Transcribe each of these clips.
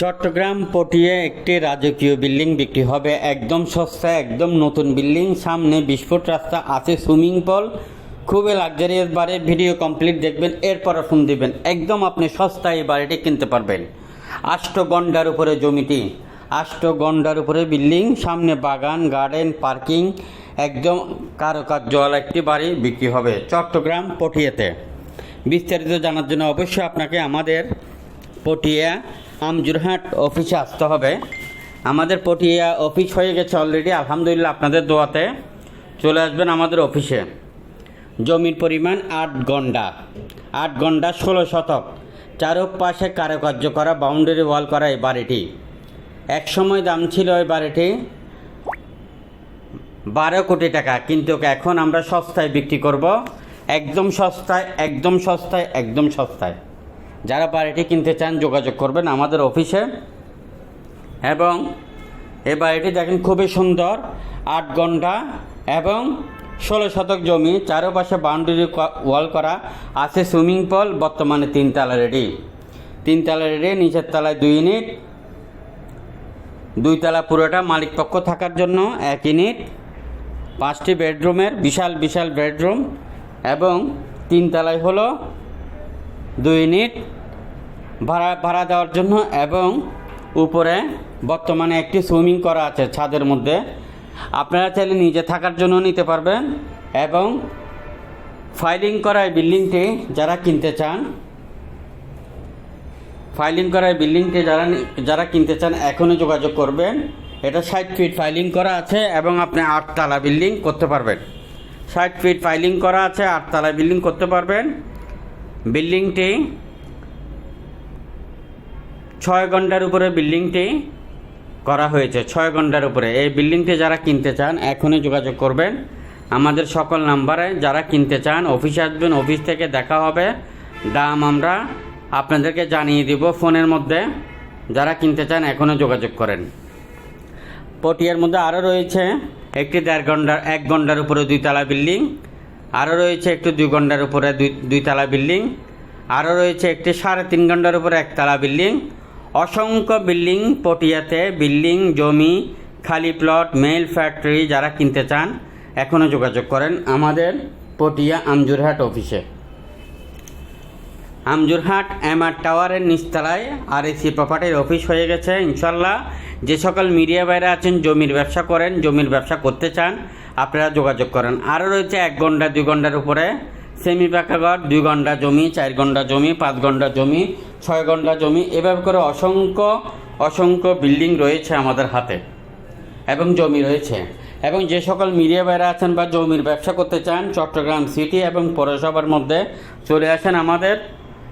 চট্টগ্রাম পটিয়ে একটি রাজকীয় বিল্ডিং বিক্রি হবে। একদম সস্তা, একদম নতুন বিল্ডিং। সামনে বিস্ফোট রাস্তা আছে, সুইমিং পুল। খুবই লাক্সারিয়াস বাড়ি ভিডিও কমপ্লিট দেখবেন এরপর ফোন দিবেন। একদম আপনি সস্তায় এই বাড়িটি কিনতে পারবেন। গন্ডার উপরে জমিটি। গন্ডার উপরে বিল্ডিং, সামনে বাগান গার্ডেন পার্কিং একদম কারুকার্যওয়ালা একটি বাড়ি বিক্রি হবে চট্টগ্রাম পটিয়াতে। বিস্তারিত জানার জন্য অবশ্যই আপনাকে আমাদের পটিয়া আমজুরহাট অফিসে আসতে হবে। আমাদের পটিয়া অফিস হয়ে গেছে অলরেডি আলহামদুলিল্লাহ আপনাদের দোয়াতে চলে আসবেন আমাদের অফিসে জমির পরিমাণ আট গন্ডা আট গন্ডা ষোলো শতক। চারপাশে কারুকার্য করা বাউন্ডারি ওয়াল করা এই বাড়িটি। এক সময় দাম ছিল ওই বাড়িটি বারো কোটি টাকা, কিন্তু এখন আমরা সস্তায় বিক্রি করব। একদম সস্তায় একদম সস্তায় একদম সস্তায়। যারা বাড়িটি কিনতে চান, যোগাযোগ করবেন আমাদের অফিসে। এবং এই বাড়িটি দেখেন খুবই সুন্দর, আট ঘণ্টা এবং ষোলো শতক জমি, চারপাশে বাউন্ডারি ওয়াল করা আছে সুইমিং পুল বর্তমানে তিনতলা রেডি তিনতলা রেডি নিচের তলায় দুই ইউনিট দুইতলা পুরোটা মালিক পক্ষ থাকার জন্য এক ইউনিট পাঁচটি বেডরুমের বিশাল বিশাল বেডরুম এবং তিনতলায় হলো দুই ইউনিট ভাড়া ভাড়া দেওয়ার জন্য এবং উপরে বর্তমানে একটি সুইমিং করা আছে ছাদের মধ্যে। আপনারা চাইলে নিজে থাকার জন্য নিতে পারবেন এবং ফাইলিং করা এই বিল্ডিংটি যারা কিনতে চান, ফাইলিং করা এই বিল্ডিংটি যারা যারা কিনতে চান এখনই যোগাযোগ করবেন। এটা ষাট ফিট ফাইলিং করা আছে এবং আপনি আটতলা বিল্ডিং করতে পারবেন। ষাট ফিট ফাইলিং করা আছে, আটতলা বিল্ডিং করতে পারবেন। বিল্ডিংটি ছয় ঘণ্টার উপরে বিল্ডিংটি করা হয়েছে, ছয় ঘণ্টার উপরে। এই বিল্ডিংটি যারা কিনতে চান, এখনই যোগাযোগ করবেন। আমাদের সকল নাম্বারে যারা কিনতে চান, অফিসে আসবেন, অফিস থেকে দেখা হবে। দাম আমরা আপনাদেরকে জানিয়ে দিব ফোনের মধ্যে। যারা কিনতে চান এখনও যোগাযোগ করেন। পটিয়ার মধ্যে আরও রয়েছে একটি দেড় ঘণ্টার এক ঘণ্টার উপরে দুইতলা বিল্ডিং। আরও রয়েছে একটি দুই ঘণ্টার উপরে দুই দুইতলা বিল্ডিং। আরও রয়েছে একটি সাড়ে তিন ঘণ্টার উপরে একতলা বিল্ডিং। অসংখ্য বিল্ডিং পটিয়াতে বিল্ডিং, জমি, খালি প্লট, মেল ফ্যাক্টরি যারা কিনতে চান এখনও যোগাযোগ করেন আমাদের পটিয়া আমজুরহাট অফিসে। আমজুরহাট এমআর টাওয়ারের নিচতলায় আর এসি প্রপার্টির অফিস হয়ে গেছে ইনশাল্লাহ যে সকল মিডিয়া বাইরে আছেন, জমির ব্যবসা করেন, জমির ব্যবসা করতে চান আপনারা যোগাযোগ করেন। আরও রয়েছে এক ঘণ্টা, দুই ঘণ্টার উপরে। সেমি পাকা ঘর, দুই ঘণ্টা জমি, চার ঘণ্টা জমি, পাঁচ ঘণ্টা জমি, ছয় ঘণ্টা জমি, এভাবে করে অসংখ্য অসংখ্য বিল্ডিং রয়েছে আমাদের হাতে এবং জমি রয়েছে। এবং যে সকল মিডিয়া বাইরে আছেন বা জমির ব্যবসা করতে চান, চট্টগ্রাম সিটি এবং পৌরসভার মধ্যে চলে আসেন আমাদের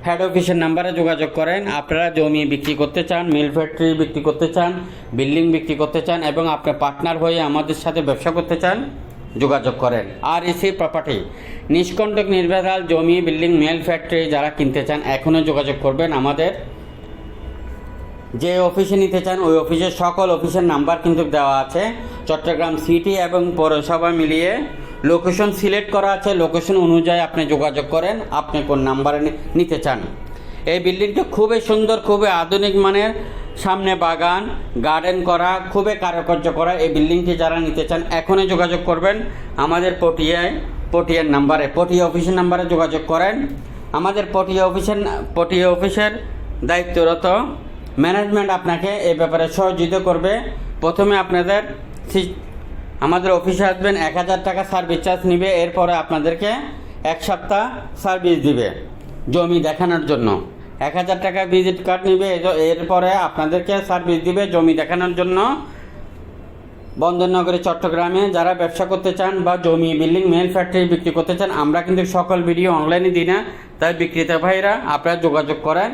হেড অফিসের নাম্বারে যোগাযোগ করেন। আপনারা জমি বিক্রি করতে চান মিল ফ্যাক্টরি বিক্রি করতে চান বিল্ডিং বিক্রি করতে চান এবং আপনার পার্টনার হয়ে আমাদের সাথে ব্যবসা করতে চান, যোগাযোগ করেন। আর এসি প্রপার্টি নিষ্কণ্টক নির্ভেজাল জমি বিল্ডিং মেল ফ্যাক্টরি যারা কিনতে চান এখনও যোগাযোগ করবেন আমাদের। যে অফিসে নিতে চান, ওই অফিসের সকল অফিসের নাম্বার কিন্তু দেওয়া আছে। চট্টগ্রাম সিটি এবং পৌরসভা মিলিয়ে লোকেশন সিলেক্ট করা আছে। লোকেশন অনুযায়ী আপনি যোগাযোগ করেন। আপনি কোন নাম্বারে নিতে চান। এই বিল্ডিংটা খুবই সুন্দর, খুবই আধুনিক মানের। সামনে বাগান গার্ডেন করা, খুবই কারুকার্য করা। এই বিল্ডিংটি যারা নিতে চান, এখনই যোগাযোগ করবেন। আমাদের পটিয়ায়, পটিয়ার নাম্বারে পটিয়া অফিসের নাম্বারে যোগাযোগ করেন। আমাদের পটিয়া অফিসের পটিয়া অফিসের দায়িত্বরত ম্যানেজমেন্ট আপনাকে এই ব্যাপারে সহযোগিতা করবে। প্রথমে আপনাদের আমাদের অফিসে আসবেন এক হাজার টাকা সার্ভিস চার্জ নিবে, এরপরে আপনাদেরকে এক সপ্তাহ সার্ভিস দিবে জমি দেখানোর জন্য। এক হাজার টাকা ভিজিট কার্ড নিবে এরপরে আপনাদেরকে সার্ভিস দিবে জমি দেখানোর জন্য। বন্দরনগরে, চট্টগ্রামে যারা ব্যবসা করতে চান বা জমি বিল্ডিং মেল ফ্যাক্টরি বিক্রি করতে চান, আমরা কিন্তু সকল ভিডিও অনলাইনে দিই না। তাই বিক্রেতা ভাইরা আপনারা যোগাযোগ করেন।